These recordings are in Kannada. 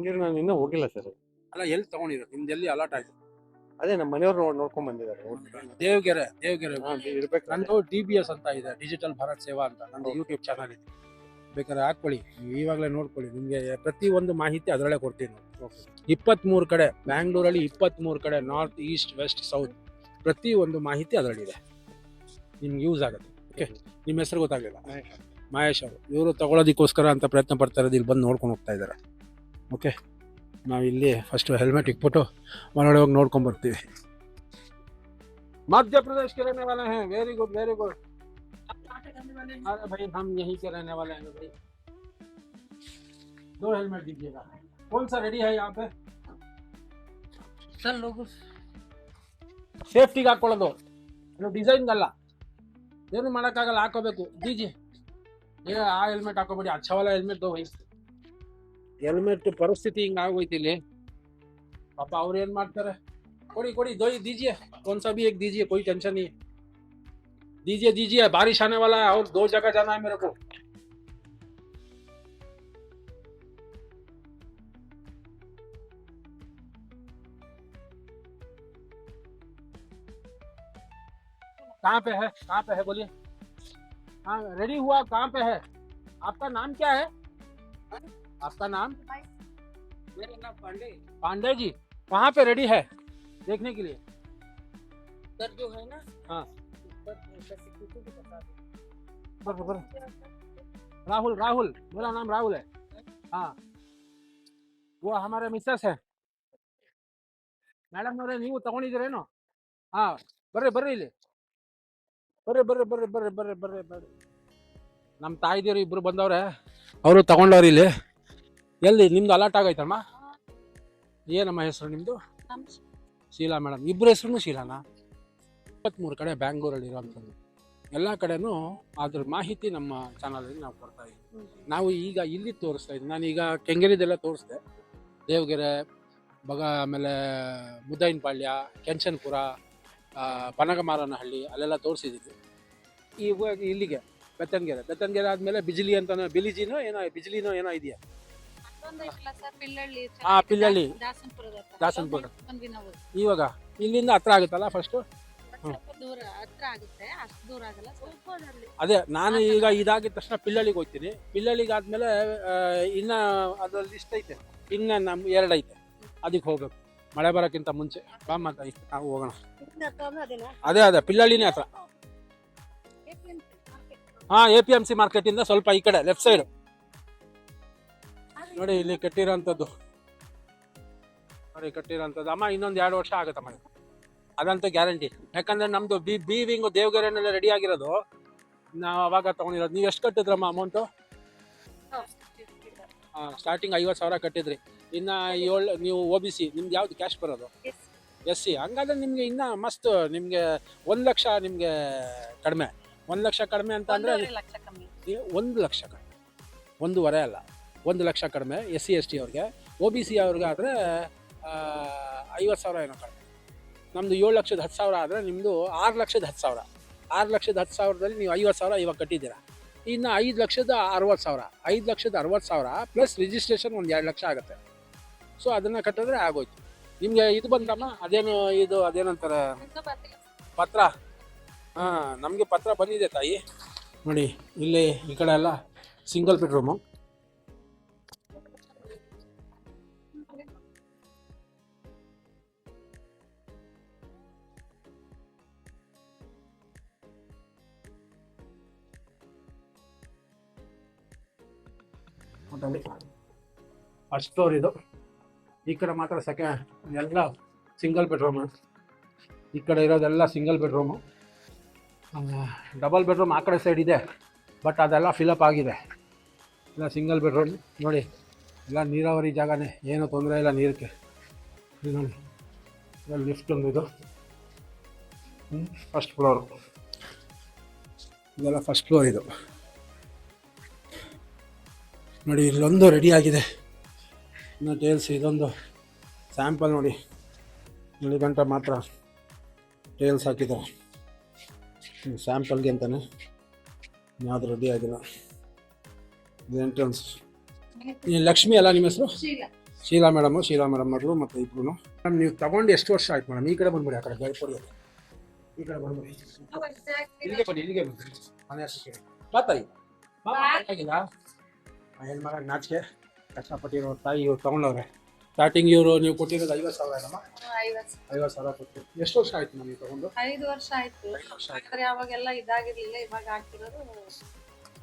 ಹಂಗಿರು ನಾನು ಇನ್ನೂ ಹೋಗಿಲ್ಲ ಸರ್. ಅಲ್ಲ ಎಲ್ಲಿ ತಗೊಂಡಿರೋ ನಿಮ್ದು ಎಲ್ಲಿ ಅಲಾಟ್ ಆಯ್ತು? ಅದೇ ನಮ್ಮ ಮನೆಯವ್ರು ನೋಡ್ ನೋಡ್ಕೊಂಡ್ ಬಂದಿದ್ದಾರೆ ದೇವಗೆರೆ. ದೇವಗೆರೆ ಇರ್ಬೇಕು ನಂದು ಡಿ ಬಿ ಎಸ್ ಅಂತ ಇದೆ ಡಿಜಿಟಲ್ ಭಾರತ್ ಸೇವಾ ಅಂತ. ನಂದು ಯೂಟ್ಯೂಬ್ ಚಾನಲ್ ಇದೆ. ಬೇಕಾದ್ರೆ ಹಾಕೊಳ್ಳಿ ನೀವು ಇವಾಗಲೇ ನೋಡ್ಕೊಳ್ಳಿ. ನಿಮಗೆ ಪ್ರತಿ ಒಂದು ಮಾಹಿತಿ ಅದರಲ್ಲೇ ಕೊಡ್ತೀನಿ ಇಪ್ಪತ್ತ್ಮೂರು ಕಡೆ ಬ್ಯಾಂಗ್ಳೂರಲ್ಲಿ ಇಪ್ಪತ್ತ್ಮೂರು ಕಡೆ ನಾರ್ತ್ ಈಸ್ಟ್ ವೆಸ್ಟ್ ಸೌತ್ ಪ್ರತಿ ಒಂದು ಮಾಹಿತಿ ಅದರಲ್ಲಿದೆ. ನಿಮ್ಗೆ ಯೂಸ್ ಆಗುತ್ತೆ. ಓಕೆ? ನಿಮ್ಮ ಹೆಸರು ಗೊತ್ತಾಗಲಿಲ್ಲ. ಮಹೇಶ್ ಅವರು. ಇವರು ತಗೊಳ್ಳೋದಕ್ಕೋಸ್ಕರ ಅಂತ ಪ್ರಯತ್ನ ಪಡ್ತಾ ಇರೋದು ಇಲ್ಲಿ ಬಂದು ನೋಡ್ಕೊಂಡು ಹೋಗ್ತಾ ಇದ್ದಾರೆ. ಓಕೆ ನಾವು ಇಲ್ಲಿ ಫಸ್ಟು ಹೆಲ್ಮೆಟ್ ಇಟ್ಬಿಟ್ಟು ಒಳಗಡೆ ಹೋಗಿ ನೋಡ್ಕೊಂಡ್ ಬರ್ತೀವಿ मध्य प्रदेश के रहने वाले हैं वेरी गुड वेरी गुड अरे भाई हम यहीं के रहने वाले हैं भाई दो हेलमेट दीजिएगा कौन सा रेडी है यहाँ पे ಸರ್ ಲೋಗೋ ಸೇಫ್ಟಿಗೆ ಹಾಕೊಳ್ಳೋದು ಇದು ಡಿಸೈನ್ಗಲ್ಲ ಏನು ಮಾಡೋಕ್ಕಾಗಲ್ಲ ಹಾಕೋಬೇಕು ದೀಜಿ ಏ ಆ ಹೆಲ್ಮೆಟ್ ಹಾಕೋಬೇಡಿ ಅಚ್ಚವಾಲ ಹೆಲ್ಮೆಟ್ ದೋ ಭೈ ಹೆಲ್ಮೆಟ್ ಪರಿಸ್ಥಿತಿ ಹಿಂಗೆ ಆಗೋಯ್ತು ಇಲ್ಲಿ ಪಾಪ ಅವ್ರು ಏನು ಮಾಡ್ತಾರೆ ಕೊಡಿ ಕೊಡಿ दो दीजिए कौन सा भी एक दीजिए कोई टेंशन नहीं है दीजिए दीजिए बारिश आने वाला है और दो जगह जाना है मेरे को कहाँ पे है कहाँ पे है बोलिए हाँ रेडी हुआ कहाँ पे है आपका नाम क्या है आपका नाम मेरा नाम पांडे पांडे जी वहाँ पे रेडी है देखने के लिए सर जो है ना हाँ। ऊपर executive को बता दो। बर- बर- राहुल राहुल मेरा नाम राहुल है हाँ वो हमारे ಮಿಸ್ಸಸ್ है ಮೇಡಮ್ ಅವರೇ ನೀವು ತಗೊಂಡಿದ್ದೀರೇನು ಹಾ ಬರ್ರಿ ಬರ್ರಿ ಇಲ್ಲಿ ಬರ್ರಿ ಬರ್ರಿ ಬರ್ರಿ ಬರ್ರಿ ಬರ್ರಿ ಬರ್ರಿ ಬರ್ರಿ ನಮ್ಮ ತಾಯಿದಿರು ಇಬ್ರು ಬಂದವ್ರೆ ಅವರು ತಗೊಂಡವ್ರು ಇಲ್ಲಿ ಎಲ್ಲಿ? ನಿಮ್ದು ಅಲರ್ಟ್ ಆಗೈತಮ್ಮ ಏನಮ್ಮ ಹೆಸರು ನಿಮ್ದು? ಶೀಲಾ ಮೇಡಮ್ ಇಬ್ಬರ ಹೆಸರು ಶೀಲಾನಾ? ಇಪ್ಪತ್ತ್ಮೂರು ಕಡೆ ಬ್ಯಾಂಗ್ಳೂರಲ್ಲಿ ಇರೋಂಥದ್ದು ಎಲ್ಲ ಕಡೆನೂ ಅದ್ರ ಮಾಹಿತಿ ನಮ್ಮ ಚಾನಲಲ್ಲಿ ನಾವು ಕೊಡ್ತಾ ಇದ್ದೀವಿ. ನಾವು ಈಗ ಇಲ್ಲಿ ತೋರಿಸ್ತಾ ಇದ್ದೀವಿ. ನಾನೀಗ ಕೆಂಗೇರಿದೆಲ್ಲ ತೋರಿಸ್ದೆ. ದೇವಗೆರೆ ಬಗ ಆಮೇಲೆ ಮುದ್ದಾಯಿನಪಾಳ್ಯ ಕೆಂಚನ್ಪುರ ಆ, ಪನಗಮಾರನಹಳ್ಳಿ ಅಲ್ಲೆಲ್ಲ ತೋರಿಸಿದ್ದೀವಿ. ಈಗ ಇಲ್ಲಿಗೆ ಬೆತ್ತನಗೆರೆ. ಬೆತ್ತನ್ಗೆರೆ ಆದಮೇಲೆ ಬಿಜಿಲಿ ಅಂತ ಬಿಲಿಜಿನೋ ಏನೋ ಬಿಜಿಲಿನೋ ಏನೋ ಇದೆಯಾ? ಹಾ, ಪಿಲ್ಲಳ್ಳಿ. ದಾಸನಪುರ. ಇವಾಗ ಇಲ್ಲಿಂದ ಹತ್ರ ಆಗುತ್ತಲ್ಲ ಫಸ್ಟ್ ಸ್ವಲ್ಪ ದೂರ ಹತ್ರ ಆಗುತ್ತೆ. ಅಷ್ಟು ದೂರ ಆಗಲ್ಲ. ಸ್ವಲ್ಪ ಅಲ್ಲಿ ಅದೇ ನಾನು ಈಗ ಇದಾಗಿದ ತಕ್ಷಣ ಪಿಲ್ಲಳಿಗೆ ಹೋಗ್ತೀನಿ. ಪಿಲ್ಲಳಿಗೆ ಆದ್ಮೇಲೆ ಇನ್ನ ಅದ್ರಲ್ಲಿ ಇಷ್ಟ ಐತೆ. ಇನ್ನ ನಮ್ ಎರಡು ಐತೆ. ಅದಕ್ಕೆ ಹೋಗ್ಬೇಕು. ಮಳೆ ಬರೋಕ್ಕಿಂತ ಮುಂಚೆ. ಬಾಮ್ಮ ನಾವು ಹೋಗೋಣ. ಅದೇ ಅದೇ ಪಿಲ್ಲಳ್ಳಿನೇ ಹತ್ರ. ಹಾ A P M C market ಇಂದ ಸ್ವಲ್ಪ ಈ ಕಡೆ ಲೆಫ್ಟ್ ಸೈಡ್ ನೋಡಿ ಇಲ್ಲಿ ಕಟ್ಟಿರೋಂಥದ್ದು. ನೋಡಿ ಕಟ್ಟಿರೋಂಥದ್ದು. ಅಮ್ಮ ಇನ್ನೊಂದು ಎರಡು ವರ್ಷ ಆಗುತ್ತಮ್ಮ. ಅದಂತೂ ಗ್ಯಾರಂಟಿ. ಯಾಕಂದ್ರೆ ನಮ್ದು ಬಿ ಬಿ ವಿಂಗು ದೇವಗೆರೆನೆಲ್ಲ ರೆಡಿ ಆಗಿರೋದು. ನಾವು ಅವಾಗ ತಗೊಂಡಿರೋದು. ನೀವು ಎಷ್ಟು ಕಟ್ಟಿದ್ರಮ್ಮ ಅಮೌಂಟು ಸ್ಟಾರ್ಟಿಂಗ್ ಐವತ್ತು ಸಾವಿರ ಕಟ್ಟಿದ್ರಿ. ಇನ್ನ ಏಳು ನೀವು ಒ ಬಿ ಸಿ ನಿಮ್ಗೆ ಯಾವ್ದು ಕ್ಯಾಶ್ ಬರೋದು? ಎಸ್ ಸಿ ಹಂಗಾದ್ರೆ ನಿಮಗೆ ಇನ್ನ ಮಸ್ತ್ ನಿಮಗೆ ಒಂದು ಲಕ್ಷ ನಿಮಗೆ ಕಡಿಮೆ. ಒಂದು ಲಕ್ಷ ಕಡಿಮೆ ಅಂತ ಅಂದರೆ ಒಂದು ಲಕ್ಷ ಕಡಿಮೆ. ಒಂದೂವರೆ ಅಲ್ಲ. ಒಂದು ಲಕ್ಷ ಕಡಿಮೆ ಎಸ್ ಸಿ ಎಸ್ ಟಿ ಅವ್ರಿಗೆ. ಒ ಬಿ ಸಿ ಅವ್ರಿಗೆ ಆದರೆ ಐವತ್ತು ಸಾವಿರ ಏನೋ ಕಡಿಮೆ. ನಮ್ಮದು ಏಳು ಲಕ್ಷದ ಹತ್ತು ಸಾವಿರ ಆದರೆ ನಿಮ್ಮದು ಆರು ಲಕ್ಷದ ಹತ್ತು ಸಾವಿರ. ಆರು ಲಕ್ಷದ ಹತ್ತು ಸಾವಿರದಲ್ಲಿ ನೀವು ಐವತ್ತು ಸಾವಿರ ಇವಾಗ ಕಟ್ಟಿದ್ದೀರಾ. ಇನ್ನು ಐದು ಲಕ್ಷದ ಅರವತ್ತು ಸಾವಿರ ಐದು ಲಕ್ಷದ ಅರವತ್ತು ಸಾವಿರ ಪ್ಲಸ್ ರಿಜಿಸ್ಟ್ರೇಷನ್ ಒಂದು ಎರಡು ಲಕ್ಷ ಆಗುತ್ತೆ. ಸೊ ಅದನ್ನು ಕಟ್ಟಿದ್ರೆ ಆಗೋಯ್ತು. ನಿಮಗೆ ಇದು ಬಂದಮ್ಮ ಅದೇನು ಇದು ಅದೇನಂತಾರೆ? ಪತ್ರ. ಹಾಂ ನಮಗೆ ಪತ್ರ ಬಂದಿದೆ ತಾಯಿ. ನೋಡಿ ಇಲ್ಲಿ ಈ ಕಡೆ ಎಲ್ಲ ಸಿಂಗಲ್ ಬೆಡ್ರೂಮು ಫಸ್ಟ್ ಫ್ಲೋರ್ ಇದು. ಈ ಕಡೆ ಮಾತ್ರ ಸೆಕೆಂಡ್ ಎಲ್ಲ ಸಿಂಗಲ್ ಬೆಡ್ರೂಮು ಈ ಕಡೆ ಇರೋದೆಲ್ಲ ಸಿಂಗಲ್ ಬೆಡ್ರೂಮು ಡಬಲ್ ಬೆಡ್ರೂಮ್ ಆ ಕಡೆ ಸೈಡ್ ಇದೆ ಬಟ್ ಅದೆಲ್ಲ ಫಿಲಪ್ ಆಗಿದೆ. ಇಲ್ಲ ಸಿಂಗಲ್ ಬೆಡ್ರೂಮ್ ನೋಡಿ, ಎಲ್ಲ ನೀರಾವರಿ ಜಾಗನೇ, ಏನು ತೊಂದರೆ ಇಲ್ಲ ನೀರಕ್ಕೆ ನೋಡಿ ಇಲ್ಲಿ ಲಿಫ್ಟ್ ಒಂದು ಇದು. ಫಸ್ಟ್ ಫ್ಲೋರು ಇದೆಲ್ಲ ಫಸ್ಟ್ ಫ್ಲೋರ್ ಇದು. ನೋಡಿ ಇಲ್ಲೊಂದು ರೆಡಿ ಆಗಿದೆ. ಇನ್ನು ಟೇಲ್ಸ್ ಇದೊಂದು ಸ್ಯಾಂಪಲ್ ನೋಡಿ. ಇಲ್ಲಿ ಗಂಟೆ ಮಾತ್ರ ಟೇಲ್ಸ್ ಹಾಕಿದ್ದಾರೆ ಸ್ಯಾಂಪಲ್ಗೆ ಅಂತಾನೆ ಯಾವುದು ರೆಡಿ ಆಗಿಲ್ಲ. ಇದು ಎಂಟ್ರನ್ಸ್ ಲಕ್ಷ್ಮಿ ಅಲ್ಲ ನಿಮ್ಮ ಹೆಸರು? ಶೀಲ. ಮೇಡಮು ಶೀಲಾ ಮೇಡಮ್ ಮಗಳು ಮತ್ತು ಇಬ್ರು. ಮೇಡಮ್ ನೀವು ತಗೊಂಡು ಎಷ್ಟು ವರ್ಷ ಆಯ್ತು ಮೇಡಮ್ ಈ ಕಡೆ ಬಂದ್ಬಿಡಿ ಆ ಕಡೆ ಗಾಯಪುರ ಈ ಕಡೆ ಬಂದ್ಬಿಡಿ. ಇಲ್ಲಿಗೆ ಬನ್ನಿ ಇಲ್ಲಿಗೆ ಬನ್ನಿ. ಮನೆ ಮಾತಾಡಿ ಆಗಿಲ್ಲ ಮಗ ನಾಚಿಕೆ. ಕಷ್ಟಪಟ್ಟಿರೋ ತಾಯಿ ಇವ್ರು ತಗೊಂಡವ್ರೆ. ಸ್ಟಾರ್ಟಿಂಗ್ ಇವರು ನೀವು ಕೊಟ್ಟಿರೋದು ಐವತ್ತು ಸಾವಿರ ಐವತ್ತು ಸಾವಿರ. ಕೊಟ್ಟು ಎಷ್ಟು ವರ್ಷ ಆಯ್ತು ನಮಗೆ ತಗೊಂಡು? ಐದು ವರ್ಷ ಆಯ್ತು. ಆದ್ರೆ ಅವಾಗೆಲ್ಲ ಇದಾಗಿರ್ಲಿಲ್ಲ ಇವಾಗ ಹಾಕಿರೋದು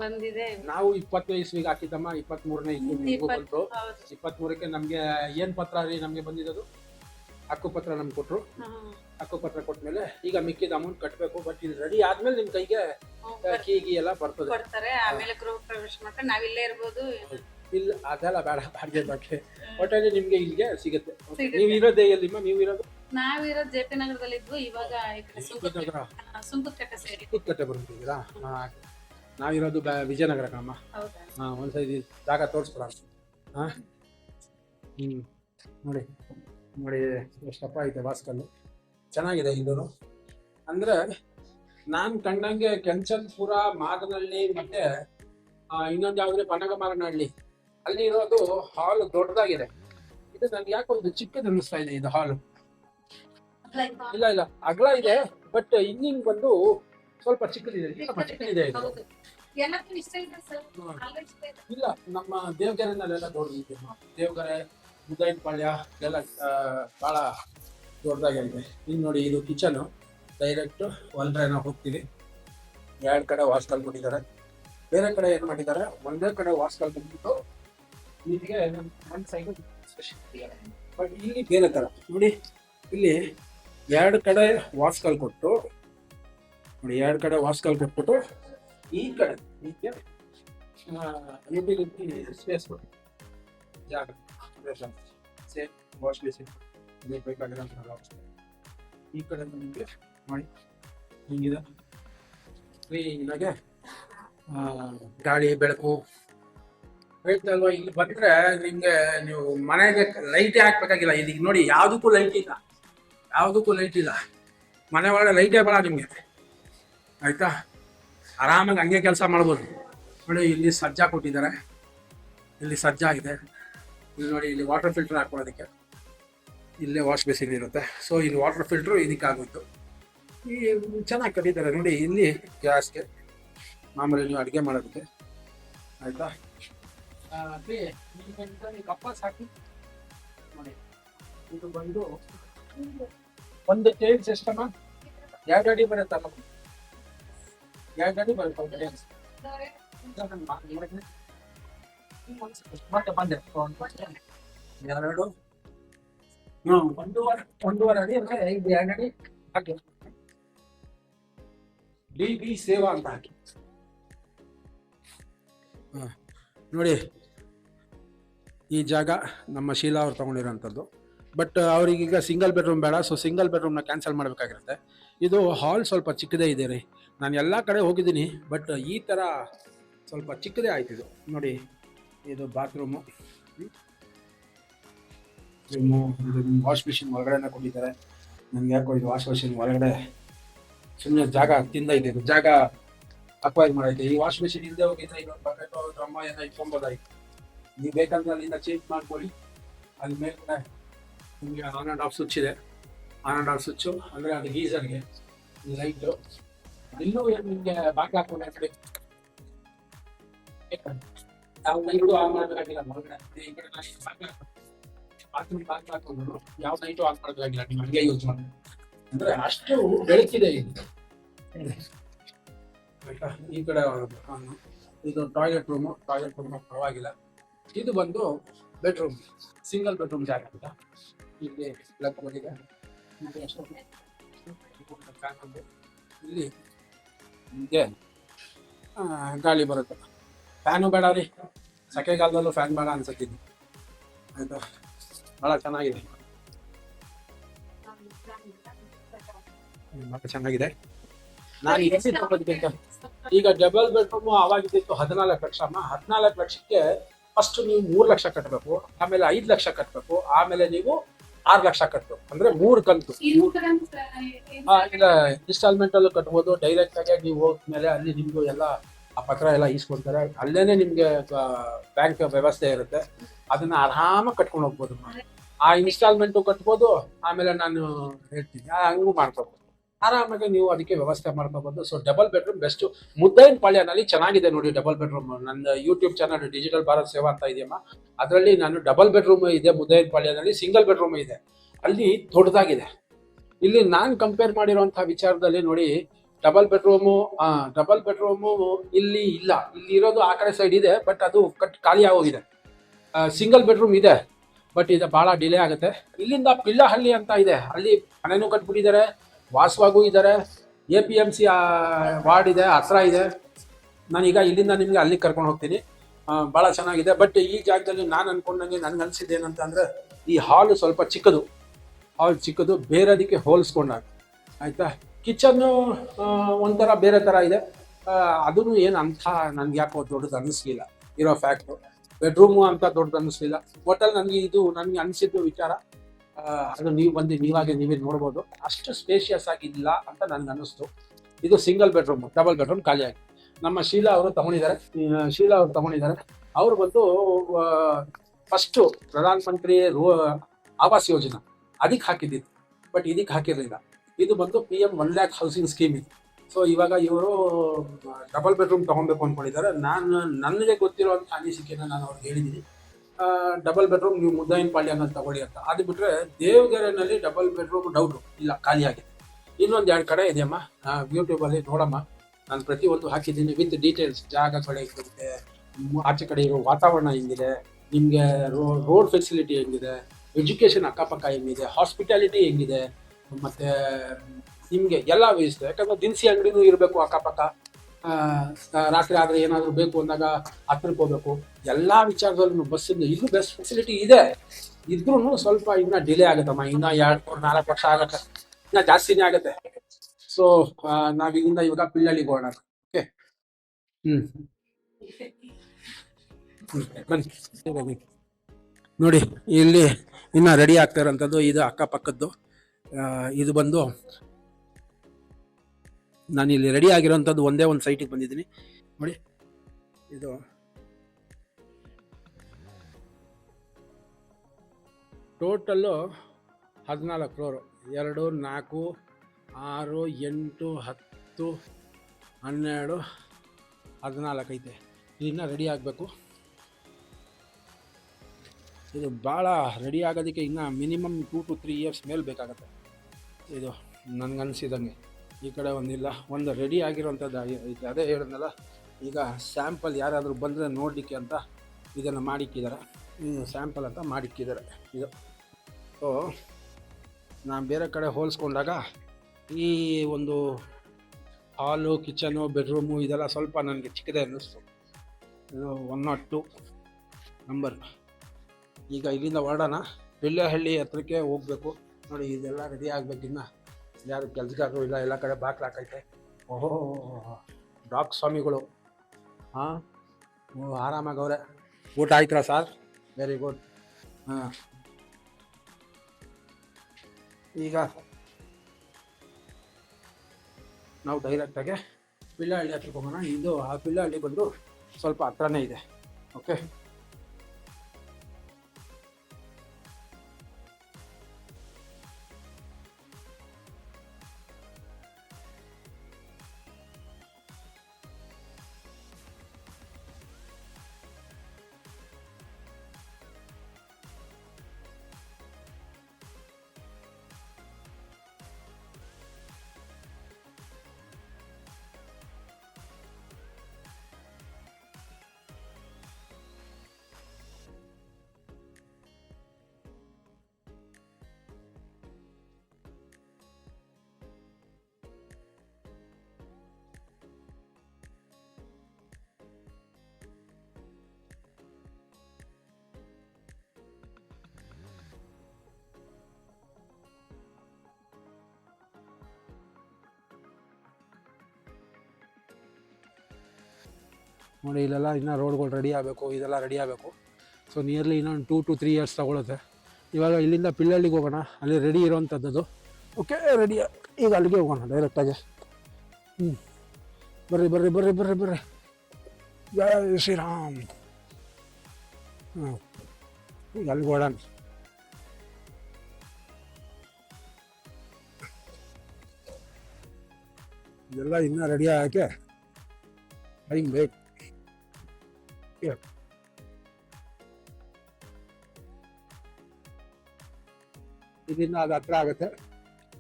ಬಂದಿದೆ. ನಾವು ಇಪ್ಪತ್ತು ವಯಸ್ಸಿಗೆ ಹಾಕಿದ್ದಮ್ಮ ಇಪ್ಪತ್ತ್ ಮೂರನೇ ಇಪ್ಪತ್ತು. ಬಂತು ಇಪ್ಪತ್ತ್ ಇಪ್ಪತ್ಮೂರಕ್ಕೆ ನಮಗೆ ಏನ್ ಪತ್ರ ರೀ ನಮಗೆ ಬಂದಿರೋದು? ಹಕ್ಕುಪತ್ರ ನಮ್ಗೆ ಕೊಟ್ಟರು ಹ್ಮ್. ಹಕ್ಕುಪತ್ರ ಕೊಟ್ಮೇಲೆ ಈಗ ಮಿಕ್ಕಿದ ಅಮೌಂಟ್ ಕಟ್ಟಬೇಕು ಬಟ್ ಇದು ರೆಡಿ ಆದ್ಮೇಲೆ ನಿಮ್ ಕೈಗೆ ಕೀಗಿ ಕೀ ಗೀ ಎಲ್ಲ ಬರ್ತದೆ. ಕೊಡ್ತಾರೆ ಆಮೇಲೆ ಗೃಹ ಪ್ರವೇಶ ಮಾಡ್ಕೊಂಡು ನಾವ್ ಇಲ್ಲೇ ಇರ್ಬೋದು. ಇಲ್ಲ ಅದೆಲ್ಲ ಬೇಡ ಬಾಡಿಗೆ ಬಗ್ಗೆ. ಒಟ್ಟಾಗಿ ನಿಮ್ಗೆ ಇಲ್ಲಿಗೆ ಸಿಗುತ್ತೆ. ಸಿಗುತ್ತೆ. ನೀವು ಇರೋದೇ ಎಲ್ಲಿಮ್ಮ ನೀವು ಇರೋದು? ನಾವಿರೋದು ಜೆ ಪಿ ನಗರದಲ್ಲಿ ಇದ್ವು ಇವಾಗ ಈ ಕಡೆ ಸುಂಕದ ನಗರ. ಸುಂಕದಕಟ್ಟೆ ಸೇರಿ ಕೂತ್ಕಟ್ಟೆ ಬರ್ತಿದ್ದೀರಾ ಹಾಂ ನಾವಿರೋದು ಬ- ವಿಜಯನಗರ ಕಣಮ್ಮ. ಹೌದಾ? ಹಾಂ ಒಂದು ಜಾಗ ತೋರಿಸ್ಕೊಡ ಹಾಂ? ಹ್ಞೂ ನೋಡಿ ನೋಡಿ ಎಷ್ಟಪ್ಪ ಐತೆ ವಾಸ್ಕಲ್ಲು. ಚೆನ್ನಾಗಿದೆ ಇದು ಅಂದ್ರೆ ನಾನು ಕಂಡಂಗೆ ಕೆಂಚನ್ಪುರ ಮಾದನಹಳ್ಳಿ ಮತ್ತೆ ಇನ್ನೊಂದು ಯಾವುದ್ರೆ? ಪನಗಮಾರನಹಳ್ಳಿ. ಅಲ್ಲಿ ಇರೋದು ಹಾಲ್ ದೊಡ್ಡದಾಗಿದೆ. ಇದು ನನ್ಗೆ ಯಾಕೋ ಒಂದು ಚಿಕ್ಕದು ಅನಿಸ್ತಾ ಇದೆ ಇದು ಹಾಲು ಇಲ್ಲ ಇಲ್ಲ. ಅಗಲ ಇದೆ ಬಟ್ ಇನ್ನಿಂಗ್ ಬಂದು ಸ್ವಲ್ಪ ಚಿಕ್ಕದಿದೆ. ಸ್ವಲ್ಪ ಚಿಕ್ಕದಿದೆ. ಇದು. ಇಲ್ಲ ನಮ್ಮ ದೇವಗೆರೆನಲ್ಲೆಲ್ಲ ದೊಡ್ಡದಿದೆ ದೇವಗೆರೆ ಪಾಳ್ಯ ಎಲ್ಲ ಆ, ಭಾಳ ಇಲ್ಲಿ ನೋಡಿ, ಇದು ಕಿಚನು ಡೈರೆಕ್ಟ್ ನಾವು ಹೋಗ್ತೀವಿ. ಎರಡು ಕಡೆ ವಾಸ್ಕಲ್ ಕೊಟ್ಟಿದ್ದಾರೆ. ಬೇರೆ ಕಡೆ ಏನು ಮಾಡಿದ್ದಾರೆ? ಒಂದೇ ಕಡೆ ವಾಸ್ಕಲ್ ಬಂದ್ಬಿಟ್ಟು ಇಲ್ಲಿಗೆ ಒಂದು ಸೈಡ್ ಬಟ್ ಇಲ್ಲಿ ಬೇರೆ ಥರ ನೋಡಿ, ಇಲ್ಲಿ ಎರಡು ಕಡೆ ವಾಸ್ಕಲ್ ಕೊಟ್ಟು, ನೋಡಿ, ಎರಡು ಕಡೆ ವಾಸ್ಕಲ್ ಕೊಟ್ಬಿಟ್ಟು ಈ ಕಡೆ ಯುಟಿಲಿಟಿ ಸ್ಪೇಸ್ ಕೊಟ್ಟು ಜಾಗ ಸೇಮ್ ವಾಶ್ ಬೇಸಿನ್ ಈ ಕಡೆ ನಿಮಗೆ ಮಾಡಿ. ಹಿಂಗಿದೆ. ಕ್ಲೀನಾಗೆ ಗಾಳಿ, ಬೆಳಕು. ಹೇಳ್ತಲ್ವಾ ಇಲ್ಲಿ ಬಂದ್ರೆ ನಿಮ್ಗೆ ನೀವು ಮನೆಗೆ ಲೈಟೇ ಹಾಕ್ಬೇಕಾಗಿಲ್ಲ. ಇಲ್ಲಿಗೆ ನೋಡಿ, ಯಾವುದಕ್ಕೂ ಲೈಟ್ ಇಲ್ಲ. ಯಾವುದಕ್ಕೂ ಲೈಟ್ ಇಲ್ಲ. ಮನೆ ಒಳಗಡೆ ಲೈಟೇ ಬೇಡ ನಿಮಗೆ. ಆಯ್ತಾ? ಆರಾಮಾಗಿ ಹಂಗೆ ಕೆಲಸ ಮಾಡ್ಬೋದು. ನೋಡಿ, ಇಲ್ಲಿ ಸಜ್ಜಾ ಕೊಟ್ಟಿದ್ದಾರೆ. ಇಲ್ಲಿ ಸಜ್ಜಾ ಇದೆ ಇಲ್ಲಿ ನೋಡಿ, ಇಲ್ಲಿ ವಾಟರ್ ಫಿಲ್ಟರ್ ಹಾಕೊಳ್ಳೋದಕ್ಕೆ ಇಲ್ಲೇ ವಾಶ್ ಬೇಸಿನ್ ಇರುತ್ತೆ. ಸೊ ಇಲ್ಲಿ ವಾಟರ್ ಫಿಲ್ಟ್ರು ಇದಕ್ಕೆ ಆಗೋಯ್ತು. ಈ ಚೆನ್ನಾಗಿ ಕಟ್ಟಿದ್ದಾರೆ ನೋಡಿ ಇಲ್ಲಿ ಗ್ಯಾಸ್ಗೆ ಮಾಮೂಲಿ ನೀವು ಅಡುಗೆ ಮಾಡೋದಕ್ಕೆ. ಆಯಿತಾ? ಕಪ್ಪಸ್ ಹಾಕಿ ನೋಡಿ ಇದು ಬಂದು ಒಂದು ಚೇಂಜ್ ಸಿಸ್ಟಮ ಎರಡು ಅಡಿ ಬರುತ್ತಲ್ಲ ಎರಡು ಅಡಿ ಬರುತ್ತೆ ಒಂದು ಮತ್ತೆ ಬಂದೆ. ಎರಡು. ಒಂದೂವರೆ ಒಂದೂವರೆ ಅಡಿ ಅಂದ್ರೆ ಐದು ಎರಡು ಅಡಿ ಹಾಕಿ. ಡಿ ಬಿ ಸೇವಾ ಅಂತ ಹಾಕಿ. ಹ, ನೋಡಿ ಈ ಜಾಗ ನಮ್ಮ ಶೀಲಾ ಅವ್ರು ತಗೊಂಡಿರೋಂಥದ್ದು. ಬಟ್ ಅವ್ರಿಗೀಗ ಸಿಂಗಲ್ ಬೆಡ್ರೂಮ್ ಬೇಡ ಸೊ ಸಿಂಗಲ್ ಬೆಡ್ರೂಮ್ನ ಕ್ಯಾನ್ಸಲ್ ಮಾಡಬೇಕಾಗಿರುತ್ತೆ. ಇದು ಹಾಲ್ ಸ್ವಲ್ಪ ಚಿಕ್ಕದೇ ಇದೆ ರೀ. ನಾನು ಎಲ್ಲ ಕಡೆ ಹೋಗಿದ್ದೀನಿ ಬಟ್ ಈ ಥರ ಸ್ವಲ್ಪ ಚಿಕ್ಕದೇ ಆಯ್ತು ಇದು. ನೋಡಿ ಇದು ಬಾತ್ರೂಮು ಇದು ವಾಶ್ ಮಿಷಿನ್ ಒಳಗಡೆನೇ ಕೊಟ್ಟಿದ್ದಾರೆ. ನನಗೆ ಯಾಕೋ ಇದು ವಾಶ್ ಮಿಷಿನ್ ಒಳಗಡೆ? ಸುಮ್ಮನೆ ಜಾಗ ತಿಂದ ಇದೆ. ಜಾಗ ಅಕ್ವೈರ್ ಮಾಡೈತೆ ಈ ವಾಷ್ ಮಿಷಿನ್ ಇಲ್ಲದೆ ಹೋಗಿದ್ರೆ ಇನ್ನೊಂದು ಬಕೆಟ್ ಡ್ರಮ್ಮ ಎಲ್ಲ ಇಟ್ಕೊಂಬೋದಾಯ್ತು ನೀವು ಬೇಕಂದ್ರೆ ಅಲ್ಲಿಂದ ಚೇಂಜ್ ಮಾಡ್ಕೊಳ್ಳಿ. ಅಲ್ಲಿ ಮೇಲೆ ನಿಮಗೆ ಆನ್ ಆ್ಯಂಡ್ ಆಫ್ ಸ್ವಿಚ್ ಇದೆ. ಆನ್ ಆ್ಯಂಡ್ ಆಫ್ ಸ್ವಿಚ್ಚು ಅಂದರೆ ಅದು ಗೀಸರ್ಗೆ ಲೈಟು ಇಲ್ಲೂ ನಿಮಗೆ ಬಾಕಿ ಹಾಕೊಂಡು ಕಡೆ ಯಾವ ಲೈಟು ಆನ್ ಮಾಡಬೇಕಾಗಿಲ್ಲ, ಹೊರಗಡೆ. ಈ ಕಡೆ ಬಾಗಿಲು ಬಾಗಿಲು ಹಾಕೊಂಡು ಯಾವ ನೈಟು ಆನ್ ಮಾಡಬೇಕಾಗಿಲ್ಲ ನೀವು ಹಂಗೆ ಯೂಸ್ ಮಾಡಿ ಅಂದರೆ ಅಷ್ಟು ಬೆಳಕಿದೆ ಇದು? ಈ ಕಡೆ. ಇದು ಟಾಯ್ಲೆಟ್ ರೂಮು ಟಾಯ್ಲೆಟ್ ರೂಮ್ ಪರವಾಗಿಲ್ಲ. ಇದು ಬಂದು ಬೆಡ್ರೂಮ್ ಸಿಂಗಲ್ ಬೆಡ್ರೂಮ್ ಜಾಗ ಅಂತ. ಇಲ್ಲಿ ಪ್ಲಗ್ ಬಂದಿದೆ ಇಲ್ಲಿ ನಿಮಗೆ ಗಾಳಿ ಬರುತ್ತೆ. ಫ್ಯಾನು ಬೇಡ ರೀ. ಸೆಕೆಗಾಲದಲ್ಲೂ ಫ್ಯಾನ್ ಬೇಡ ಅನ್ಸತ್ತಿದ್ದು ಆಯ್ತಾ? ಭಾಳ ಚೆನ್ನಾಗಿದೆ. ಬಹಳ ಚೆನ್ನಾಗಿದೆ. ನಾನು ಎಸಿ ತಗೋದ್ಬೇಕು ಈಗ. ಡಬಲ್ ಬೆಡ್ರೂಮ್ ಅವಾಗಿದ್ದು ಹದಿನಾಲ್ಕು ಲಕ್ಷ ಅಮ್ಮ. ಹದಿನಾಲ್ಕು ಲಕ್ಷಕ್ಕೆ ಫಸ್ಟ್ ನೀವು ಮೂರು ಲಕ್ಷ ಕಟ್ಟಬೇಕು ಆಮೇಲೆ ಐದು ಲಕ್ಷ ಕಟ್ಟಬೇಕು ಆಮೇಲೆ ನೀವು ಆರು ಲಕ್ಷ ಕಟ್ಟಬೇಕು ಅಂದ್ರೆ ಮೂರು ಕಂತು. ಆ, ಇಲ್ಲ ಇನ್ಸ್ಟಾಲ್ಮೆಂಟ್ ಅಲ್ಲೂ ಕಟ್ಬೋದು. ಡೈರೆಕ್ಟ್ ಆಗಿ ನೀವು ಹೋದ್ಮೇಲೆ ಅಲ್ಲಿ ನಿಮ್ದು ಎಲ್ಲ ಆ ಪತ್ರ ಎಲ್ಲ ಈಸ್ಕೊಡ್ತಾರೆ ಅಲ್ಲೇ ನಿಮಗೆ ಬ್ಯಾಂಕ್ ವ್ಯವಸ್ಥೆ ಇರುತ್ತೆ. ಅದನ್ನ ಆರಾಮಾಗಿ ಕಟ್ಕೊಂಡು ಹೋಗ್ಬೋದು. ಆ ಇನ್ಸ್ಟಾಲ್ಮೆಂಟು ಕಟ್ಬೋದು. ಆಮೇಲೆ ನಾನು ಹೇಳ್ತೀನಿ. ಹಂಗೂ ಮಾಡ್ಕೋಬೋದು. ಆರಾಮಾಗಿ ನೀವು ಅದಕ್ಕೆ ವ್ಯವಸ್ಥೆ ಮಾಡ್ಕೋಬೋದು. ಸೊ ಡಬಲ್ ಬೆಡ್ರೂಮ್ ಬೆಸ್ಟ್ ಮುದ್ದೈನ್ ಪಾಳ್ಯನಲ್ಲಿ ಚೆನ್ನಾಗಿದೆ ನೋಡಿ ಡಬಲ್ ಬೆಡ್ರೂಮ್ ನನ್ನ YouTube channel digital Bharat Seva ಅಂತ ಇದೆಯಮ್ಮ. ಅದರಲ್ಲಿ ನಾನು ಡಬಲ್ ಬೆಡ್ರೂಮ್ ಇದೆ ಮುದ್ದೈನ್ ಪಾಳ್ಯದಲ್ಲಿ ಸಿಂಗಲ್ ಬೆಡ್ರೂಮ್ ಇದೆ. ಅಲ್ಲಿ ದೊಡ್ಡದಾಗಿದೆ. ಇಲ್ಲಿ ನಾನು ಕಂಪೇರ್ ಮಾಡಿರುವಂತಹ ವಿಚಾರದಲ್ಲಿ ನೋಡಿ ಡಬಲ್ ಬೆಡ್ರೂಮು ಡಬಲ್ ಬೆಡ್ರೂಮು ಇಲ್ಲಿ ಇಲ್ಲ. ಇಲ್ಲಿ ಇರೋದು ಆ ಕಡೆ ಸೈಡ್ ಇದೆ ಬಟ್ ಅದು ಕಟ್, ಖಾಲಿ ಆಗೋಗಿದೆ. ಸಿಂಗಲ್ ಬೆಡ್ರೂಮ್ ಇದೆ ಬಟ್ ಇದು ಬಹಳ ಡಿಲೇ ಆಗುತ್ತೆ. ಇಲ್ಲಿಂದ ಪಿಳ್ಳಹಳ್ಳಿ ಅಂತ ಇದೆ. ಅಲ್ಲಿ ಮನೆನೂ ಕಟ್ಬಿಟ್ಟಿದ್ದಾರೆ, ವಾಸವಾಗೂ ಇದ್ದಾರೆ. A P M C ward ಇದೆ, ಹತ್ರ ಇದೆ. ನಾನೀಗ ಇಲ್ಲಿಂದ ನಿಮಗೆ ಅಲ್ಲಿಗೆ ಕರ್ಕೊಂಡು ಹೋಗ್ತೀನಿ. ಭಾಳ ಚೆನ್ನಾಗಿದೆ ಬಟ್ ಈ ಜಾಗದಲ್ಲಿ ನಾನು ಅಂದ್ಕೊಂಡಂಗೆ ನನ್ಗೆ ಅನ್ಸಿದ್ದು ಏನಂತಂದರೆ, ಈ ಹಾಲು ಸ್ವಲ್ಪ ಚಿಕ್ಕದು. ಹಾಲ್ ಚಿಕ್ಕದು ಬೇರೆದಕ್ಕೆ ಹೋಲಿಸ್ಕೊಂಡಾಗ ಆಯ್ತಾ? ಕಿಚನ್ನು ಒಂಥರ ಬೇರೆ ಥರ ಇದೆ. ಅದೂ ಏನು ಅಂಥ ನನ್ಗೆ ಯಾಕೋ ದೊಡ್ಡದು ಅನ್ನಿಸ್ಲಿಲ್ಲ ಇರೋ ಫ್ಯಾಕ್ಟು ಬೆಡ್ರೂಮು ಅಂತ ದೊಡ್ಡದು ಅನ್ನಿಸ್ಲಿಲ್ಲ. ಒಟ್ಟಲ್ಲಿ ನನಗೆ ಇದು ನನಗೆ ಅನಿಸಿದ್ದು ವಿಚಾರ. ಅದು ನೀವು ಬಂದು ನೀವಾಗೆ ನೀವೇ ನೋಡ್ಬೋದು. ಅಷ್ಟು ಸ್ಪೇಷಿಯಸ್ ಆಗಿಲ್ಲ ಅಂತ ನನಗೆ ಅನ್ನಿಸ್ತು. ಇದು ಸಿಂಗಲ್ ಬೆಡ್ರೂಮ್ ಡಬಲ್ ಬೆಡ್ರೂಮ್ ಖಾಲಿಯಾಗಿ ನಮ್ಮ ಶೀಲಾ ಅವರು ತಗೊಂಡಿದ್ದಾರೆ. ಶೀಲಾ ಅವರು ತಗೊಂಡಿದ್ದಾರೆ. ಅವರು ಬಂದು ಫಸ್ಟು ಪ್ರಧಾನ ಮಂತ್ರಿ ರೋ, ಆವಾಸ್ ಯೋಜನಾ. ಅದಕ್ಕೆ ಹಾಕಿದ್ದಿತ್ತು ಬಟ್ ಇದಕ್ಕೆ ಹಾಕಿರಲಿಲ್ಲ. ಇದು ಬಂದು P M one lakh housing scheme ಇದು. ಸೊ ಇವಾಗ ಇವರು ಡಬಲ್ ಬೆಡ್ರೂಮ್ ತೊಗೊಬೇಕು ಅಂದ್ಕೊಂಡಿದ್ದಾರೆ ನಾನು, ನನಗೆ ಗೊತ್ತಿರುವಂಥ ಅನಿಸಿಕೆನ ನಾನು ಅವ್ರಿಗೆ ಹೇಳಿದ್ದೀನಿ. ಡಬಲ್ ಬೆಡ್ರೂಮ್ ನೀವು ಮುದ್ದಾಯಿನ ಅನ್ನೋದು ತಗೊಳ್ಳಿ ಅಂತ. ಅದು ಬಿಟ್ಟರೆ ದೇವಗೆರೆನಲ್ಲಿ ಡಬಲ್ ಬೆಡ್ರೂಮ್ ಡೌಟು ಇಲ್ಲ ಖಾಲಿಯಾಗಿದೆ ಇನ್ನೊಂದು ಎರಡು ಕಡೆ ಇದೆಯಮ್ಮ ಯೂಟ್ಯೂಬಲ್ಲಿ ನೋಡಮ್ಮ. ನಾನು ಪ್ರತಿಯೊಂದು ಹಾಕಿದ್ದೀನಿ ವಿತ್ ಡೀಟೇಲ್ಸ್ ಜಾಗ ಕಡೆ ಇರುತ್ತೆ ಆಚೆ ಕಡೆ ಇರೋ ವಾತಾವರಣ ಹೆಂಗಿದೆ, ನಿಮಗೆ ರೋಡ್ ಫೆಸಿಲಿಟಿ ಹೆಂಗಿದೆ ಎಜುಕೇಷನ್ ಅಕ್ಕಪಕ್ಕ ಹೆಂಗಿದೆ ಹಾಸ್ಪಿಟಾಲಿಟಿ ಹೆಂಗಿದೆ ಮತ್ತೆ, ನಿಮಗೆ ಎಲ್ಲ ವೇಸ್ಟ್ ಯಾಕಂದ್ರೆ ದಿನಸಿ ಅಂಗಡಿನೂ ಇರಬೇಕು ಅಕ್ಕಪಕ್ಕ. ರಾತ್ರಿ ಆದ್ರೆ ಏನಾದರೂ ಬೇಕು ಅಂದಾಗ ಹತ್ರಕ್ಕೆ ಹೋಗ್ಬೇಕು. ಎಲ್ಲ ವಿಚಾರದಲ್ಲೂ ಬಸ್ಸಿಂದ ಇದು ಬೆಸ್ಟ್ ಫೆಸಿಲಿಟಿ ಇದೆ. ಇದ್ರೂ ಸ್ವಲ್ಪ ಇನ್ನ ಡಿಲೇ ಆಗುತ್ತಮ್ಮ ಇನ್ನ ಎರಡು, ಮೂರು, ನಾಲ್ಕು ವರ್ಷ ಆಗತ್ತೆ. ಇನ್ನ ಜಾಸ್ತಿನೇ ಆಗುತ್ತೆ. ಸೊ ನಾವೀಗಿಂದ ಇವಾಗ ಪಿಳ್ಳಳ್ಳಿಗೆ ಹೋಗೋಣ. Okay hmm. ನೋಡಿ, ಇಲ್ಲಿ ಇನ್ನ ರೆಡಿ ಆಗ್ತಾ ಇರೋಂಥದ್ದು ಇದು ಅಕ್ಕಪಕ್ಕದ್ದು. ಇದು ಬಂದು ನಾನು ಇಲ್ಲಿ ರೆಡಿ ಆಗಿರೋಂಥದ್ದು ಒಂದೇ ಒಂದು ಸೈಟಿಗೆ ಬಂದಿದ್ದೀನಿ. ನೋಡಿ, ಇದು. ಟೋಟಲ್ಲು ಹದಿನಾಲ್ಕು ಫ್ಲೋರು ಎರಡು, ನಾಲ್ಕು, ಆರು, ಎಂಟು, ಹತ್ತು, ಹನ್ನೆರಡು, ಹದಿನಾಲ್ಕು ಐತೆ. ಇದನ್ನು ರೆಡಿ ಆಗಬೇಕು. ಇದು ಭಾಳ ರೆಡಿ ಆಗೋದಕ್ಕೆ ಇನ್ನು minimum two to three years ಮೇಲೆ ಬೇಕಾಗತ್ತೆ. ಇದು ನನಗನ್ಸಿದಂಗೆ. ಈ ಕಡೆ ಒಂದಿಲ್ಲ, ಒಂದು ರೆಡಿ ಆಗಿರೋಂಥದ್ದು ಅದೇ ಹೇಳಿದ್ನಲ್ಲ, ಈಗ ಸ್ಯಾಂಪಲ್ ಯಾರಾದರೂ ಬಂದರೆ ನೋಡಲಿಕ್ಕೆ ಅಂತ ಇದನ್ನು ಮಾಡಿಕ್ಕಿದ್ದಾರೆ. ಸ್ಯಾಂಪಲ್ ಅಂತ ಮಾಡಿಕ್ಕಿದ್ದಾರೆ ಇದು. ಸೊ ನಾನು ಬೇರೆ ಕಡೆ ಹೋಲಿಸ್ಕೊಂಡಾಗ ಈ ಒಂದು ಹಾಲು, ಕಿಚನು, ಬೆಡ್ರೂಮು ಇದೆಲ್ಲ ಸ್ವಲ್ಪ ನನಗೆ ಚಿಕ್ಕದೇ ಅನ್ನಿಸ್ತು. ಇದು ಒನ್ ನಾಟ್ ಟು ನಂಬರ್ ಈಗ ಇಲ್ಲಿಂದ ಹೊರಡೋಣ. ಬೆಳ್ಳೆಹಳ್ಳಿ ಹತ್ರಕ್ಕೆ ಹೋಗಬೇಕು. ನೋಡಿ, ಇದೆಲ್ಲ ರೆಡಿ ಆಗ್ಬೇಕು ಇನ್ನ. ಯಾರು ಕೆಲಸಗಾರರು ಇಲ್ಲ, ಎಲ್ಲ ಕಡೆ ಬಾಕ್ಲಾಕೈತೆ ಓಹೋ, ಡಾಕ್ ಸ್ವಾಮಿಗಳು. ಹಾಂ ಆರಾಮಾಗಿ ಅವರೇ. ಊಟ ಆಯ್ತಾ ಸರ್? ವೆರಿ ಗುಡ್ ಹಾಂ. ಈಗ ನಾವು ಡೈರೆಕ್ಟಾಗಿ ಪಿಳ್ಳಹಳ್ಳಿ ಹತ್ರಕ್ಕೆ ಹೋಗೋಣ. ಇದು ಆ ಪಿಳ್ಳಹಳ್ಳಿ ಬಂದು ಸ್ವಲ್ಪ ಹತ್ರನೇ ಇದೆ. ಓಕೆ ನೋಡಿ, ಇಲ್ಲೆಲ್ಲ ಇನ್ನೂ ರೋಡ್ಗಳು ರೆಡಿ ಆಗಬೇಕು, ಇದೆಲ್ಲ ರೆಡಿ ಆಗಬೇಕು. ಸೊ ನಿಯರ್ಲಿ ಇನ್ನೊಂದು ಟೂ ಟು ತ್ರೀ ಇಯರ್ಸ್ ತಗೊಳುತ್ತೆ. ಇವಾಗ ಇಲ್ಲಿಂದ ಪಿಳ್ಳಳ್ಳಿಗೆ ಹೋಗೋಣ. ಅಲ್ಲಿ ರೆಡಿ ಇರೋವಂಥದ್ದು ಓಕೆ ರೆಡಿ ಈಗ ಅಲ್ಲಿಗೆ ಹೋಗೋಣ ಡೈರೆಕ್ಟಾಗಿ ಹ್ಞೂ ಬರ್ರಿ ಬರ್ರಿ ಬರ್ರಿ ಬರ್ರಿ ಬರ್ರಿ. ಜಯ ಶ್ರೀರಾಮ್. ಹಾಂ ಅಲ್ಲಿಗೆ ಓಡೋಣ ಇದೆಲ್ಲ ಇನ್ನೂ ರೆಡಿ ಆಗಕ್ಕೆ ಟೈಮ್ ಬೇಕು. ಇದನ್ನ ಅದು ಹತ್ರ ಆಗುತ್ತೆ.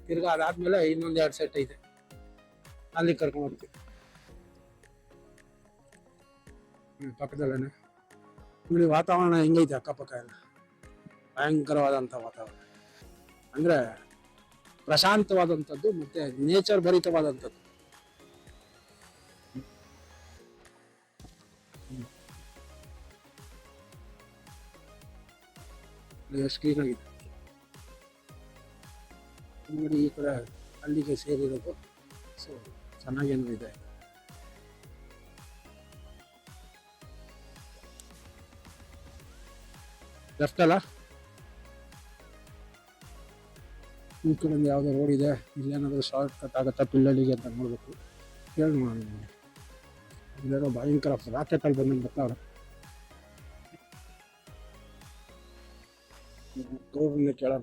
ತಿರ್ಗಾ ಅದಾದ್ಮೇಲೆ ಇನ್ನೊಂದು ಎರಡು ಸೆಟ್ ಇದೆ ಅಲ್ಲಿ ಕರ್ಕೊಂಡು ಹೋಗ್ತೀವಿ. ಹ್ಮ್, ಪಕ್ಕದಲ್ಲೇನೆ. ಇಲ್ಲಿ ವಾತಾವರಣ ಹೆಂಗೈತೆ ಅಕ್ಕಪಕ್ಕ ಎಲ್ಲ? ಭಯಂಕರವಾದಂಥ ವಾತಾವರಣ. ಅಂದ್ರೆ ಪ್ರಶಾಂತವಾದಂಥದ್ದು ಮತ್ತೆ ನೇಚರ್ ಭರಿತವಾದಂಥದ್ದು. ಕ್ಲೀನ್ ಆಗಿದೆ ನೋಡಿ ಈ ಕಡೆ ಅಲ್ಲಿಗೆ ಸೇರಿರೋದು. ಸೊ ಚೆನ್ನಾಗೇನೋ ಇದೆ? ಲೆಫ್ಟ್ ಅಲ್ಲ ಈ ಕಡೆಯಿಂದ ಯಾವುದೋ ರೋಡ್ ಇದೆ. ಇಲ್ಲೇನಾದರೂ ಶಾರ್ಟ್ ಕಟ್ ಆಗುತ್ತಾ ಪಿಲ್ಲಳಿಗೆ ಅಂತ ನೋಡ್ಬೇಕು. ಕೇಳಿ ನೋಡೋಣ. ಇಲ್ಲೇನೋ ಭಯಂಕರ ರಾಕೆಟಲ್ಲಿ ಬಂದಂಗೆ ಬರ್ತಾವ್ರೆ ಗೌಡ್ರನ್ನ ಕೇಳೋಣ.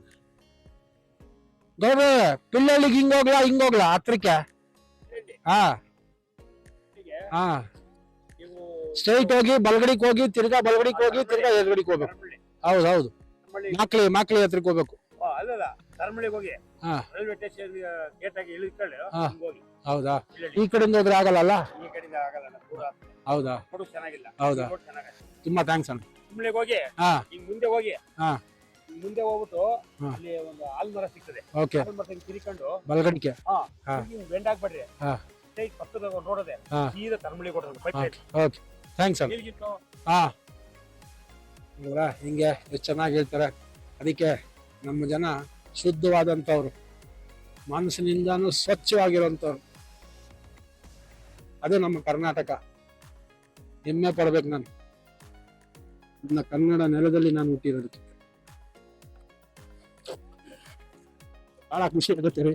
ಹಿಂಗ ಹೋಗ್ಲಾ ಹಿಂಗ ಹೋಗ್ಲಾ? ಹತ್ರಕ್ಕೆ? ಹಾ. ಹಾ. ಸ್ಟ್ರೈಟ್ ಹೋಗಿ ಬಲಗಡಿಗೆ ಹೋಗಿ ತಿರ್ಗಾ ಬಲಗಡಿಗೆ ಹೋಗಿ ತಿರ್ಗಾ ಎದುರುಗಡಿಗೆ ಹೋಗ್ಬೇಕು. ಹೌದು ಹೌದು. ಮಾಕ್ಳಿ ಮಾಕ್ಳಿ ಹತ್ರಕ್ಕೆ ಹೋಗ್ಬೇಕು. ಅಲ್ಲಲ್ಲ ತರಮಳಿಗೆ ಹೋಗಿ. ಹಾ. ರೈಲ್ವೆ ಸ್ಟೇಷನ್ ಗೇಟ್ ಆಗಿ ಇಳಿದ್ಕೊಳ್ಳಿ ಹಾ. ಹೋಗಿ ಹೌದಾ? ಈ ಕಡೆಯಿಂದ ಹೋದ್ರೆ ಆಗಲ್ಲ ಈ ಕಡೆಯಿಂದ ಆಗಲ್ಲ ಹೌದಾ? ಚೆನ್ನಾಗಿಲ್ಲ. ಹೌದಾ? ತುಂಬಾ ಥ್ಯಾಂಕ್ಸ್ ಅಣ್ಣ. ತರಮಳಿಗೆ ಹೋಗಿ ಹಾ. ಹಿಂಗ್ ಮುಂದೆ ಹೋಗಿ ಹಾ. ಮುಂದೆ ಹೋಗ್ಬಿಟ್ಟು. ಅಲ್ಲಿ ಒಂದು ಆಲ್ಮರ ಸಿಗ್ತದೆ. ಓಕೆ. ಆಲ್ಮರ ಮರ ತಿರ್ಕೊಂಡು ಬಲಗಡಿಕೆ ಹಾ. ಹಿಂಗ್ ಬೆಂಡ್ ಹಾಕ್ಬೇಡ್ರಿ. ಸ್ಟ್ರೈಟ್ ಪಕ್ಕದ ರೋಡ್ ಸೀದಾ ತರಮಳಿ ಓಕೆ ಥ್ಯಾಂಕ್ಸ್ ಹಾ. ನೋಡ್ರಾ ಹಿಂಗೆ ಎಷ್ಟು ಚೆನ್ನಾಗಿ ಹೇಳ್ತಾರೆ. ಅದಕ್ಕೆ ನಮ್ಮ ಜನ ಶುದ್ಧವಾದಂಥವ್ರು. ಮನಸ್ಸಿನಿಂದಾನು ಸ್ವಚ್ಛವಾಗಿರುವಂಥವ್ರು. ಅದು ನಮ್ಮ ಕರ್ನಾಟಕ. ಹೆಮ್ಮೆ ಪಡ್ಬೇಕು ನಾನು. ನನ್ನ ಕನ್ನಡ ನೆಲದಲ್ಲಿ ನಾನು ಹುಟ್ಟಿರೋದಕ್ಕೆ. ಬಹಳ ಖುಷಿ ಆಗುತ್ತೆ ರೀ.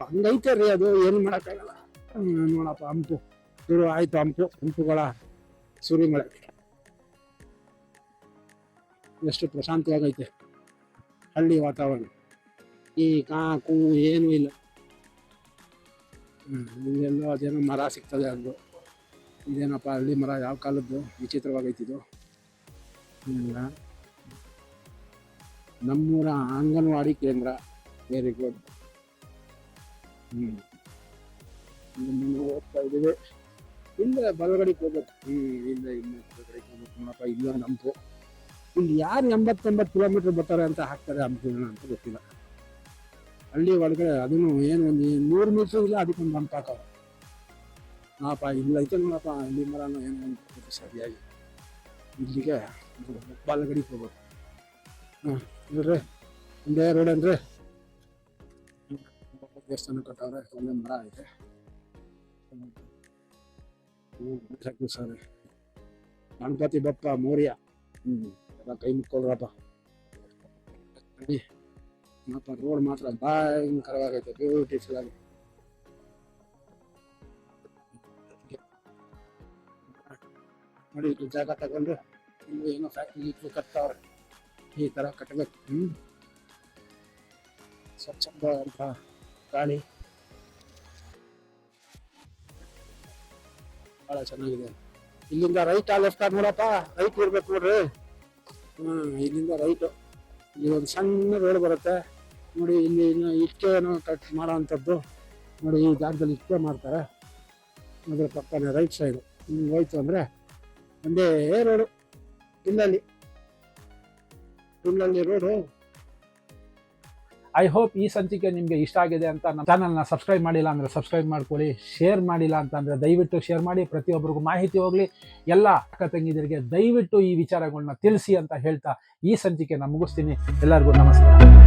ಹಂಗೈತೆ ರೀ ಅದು, ಏನು ಮಾಡೋಕ್ಕಾಗಲ್ಲ. ನೋಡಪ್ಪ, ಹಂಪು. ಶುರು ಆಯ್ತು ಹಂಪು, ಹಂಪುಗಳ ಮಾಡಕ್ಕೆ ಎಷ್ಟು ಪ್ರಶಾಂತವಾಗೈತೆ ಹಳ್ಳಿ ವಾತಾವರಣ. ಈ ಕಾಕು ಏನೂ ಇಲ್ಲ. ಇಲ್ಲೆಲ್ಲೋ ಅದೇನೋ ಮರ ಸಿಗ್ತದೆ ಅದು. ಇದೇನಪ್ಪ, ಹಳ್ಳಿ ಮರ ಯಾವ ಕಾಲದ್ದು? ವಿಚಿತ್ರವಾಗೈತಿದು ನಮ್ಮೂರ ಅಂಗನವಾಡಿ ಕೇಂದ್ರ. ವೆರಿ ಗುಡ್ ಹ್ಞೂ ಹೋಗ್ತಾ ಇದ್ದೀವಿ. ಇಲ್ಲ ಬಲಗಡೆಗೆ ಹೋಗ್ಬೇಕು. ಹ್ಮ್ ಇಲ್ಲ ಇಲ್ಲ ಬಲಗಡೆಗೆ ಹೋಗ್ಬೇಕು ನೋಡಪ್ಪ ಇಲ್ಲ ನಮ್ದು ಇಲ್ಲಿ ಯಾರು ಎಂಬತ್ತೆಂಬತ್ತು ಕಿಲೋಮೀಟರ್ ಬರ್ತಾರೆ ಅಂತ ಹಾಕ್ತಾರೆ ಹಂಪಿನ ಅಂತ ಗೊತ್ತಿಲ್ಲ. ಹಳ್ಳಿ ಒಳಗಡೆ ಅದನ್ನು ಏನು ಒಂದು ನೂರು ಮೀಟರ್ ಇಲ್ಲ ಅದಕ್ಕೊಂದು ಹಂಪ್ ಹಾಕವ ಹಾಪ ಇಲ್ಲ ಐತೆ ನೋಡಪ್ಪ ಹಳ್ಳಿ ಮರನೂ ಏನು ಒಂದು ಸರಿಯಾಗಿ ಇಲ್ಲಿಗೆ ಬಲಗಡೆಗೆ ಹೋಗ್ಬೇಕು. ಹಾಂ ರೀ ಒಂದೇ ರೋಡ್ ಅಂದ್ರೆ ದೇವಸ್ಥಾನ ಕಟ್ಟವ್ರೆ ಒಳ್ಳೆ ಮರ ಐತೆ. ಸರ್. ಗಣಪತಿ ಬಪ್ಪ, ಮೌರ್ಯ. ಹ್ಮ್, ಎಲ್ಲ ಕೈ ಮುಕ್ಕೊಳ್ರಪ್ಪ ಮಾತ್ರ ರೋಡ್ ಮಾತ್ರ ಭಯಂಕರವಾಗೈತೆ ಬ್ಯೂಟಿಫುಲ್ ಆಗಿ. ನೋಡಿ ಜಾಗ ತಗೊಂಡು ಇಲ್ಲಿ ಏನೋ ಫ್ಯಾಕ್ಟ್ರಿ ಇಟ್ಟು ಕಟ್ತಾವ್ರೆ. ಈ ತರ ಕಟ್ಟಬೇಕು ಹ್ಮ್. ಸ್ವಚ್ಛಂದ ಗಾಳಿ. ಬಹಳ ಚೆನ್ನಾಗಿದೆ. ಇಲ್ಲಿಂದ ರೈಟ್ ಆ ಲೆಫ್ಟ್ ನೋಡಪ್ಪ. ರೈಟ್ ಇರ್ಬೇಕು ನೋಡ್ರಿ. ಹ್ಮ್, ಇಲ್ಲಿಂದ ರೈಟ್ ಇಲ್ಲಿ ಒಂದು ಸಣ್ಣ ರೋಡ್ ಬರುತ್ತೆ. ನೋಡಿ, ಇಲ್ಲಿ ಇನ್ನು ಇಟ್ಕೆಯನ್ನು ಕಟ್ ಮಾಡೋ ಅಂಥದ್ದು ನೋಡಿ, ಈ ಜಾಗದಲ್ಲಿ ಇಟ್ಕೆ ಮಾಡ್ತಾರೆ. ಅದ್ರ ಪಕ್ಕನೇ ರೈಟ್ ಸೈಡು ಹಿಂಗೆ ಹೋಯ್ತು ಅಂದರೆ ಒಂದೇ ರೋಡು ಇಲ್ಲಲ್ಲಿ ಇಲ್ಲಲ್ಲಿ ರೋಡು ಐ ಹೋಪ್ ಈ ಸಂಚಿಕೆ ನಿಮಗೆ ಇಷ್ಟ ಆಗಿದೆ ಅಂತ ನಮ್ಮ ಚಾನಲ್ನ ಸಬ್ಸ್ಕ್ರೈಬ್ ಮಾಡಿಲ್ಲ ಅಂದರೆ ಸಬ್ಸ್ಕ್ರೈಬ್ ಮಾಡ್ಕೊಳ್ಳಿ ಶೇರ್ ಮಾಡಿಲ್ಲ ಅಂತ ಅಂದರೆ ದಯವಿಟ್ಟು ಶೇರ್ ಮಾಡಿ, ಪ್ರತಿಯೊಬ್ಬರಿಗೂ ಮಾಹಿತಿ ಹೋಗಲಿ. ಎಲ್ಲ ಅಕ್ಕ ತಂಗಿದರಿಗೆ ದಯವಿಟ್ಟು ಈ ವಿಚಾರಗಳನ್ನ ತಿಳಿಸಿ ಅಂತ ಹೇಳ್ತಾ ಈ ಸಂಚಿಕೆನ ಮುಗಿಸ್ತೀನಿ. ಎಲ್ಲರಿಗೂ ನಮಸ್ಕಾರ.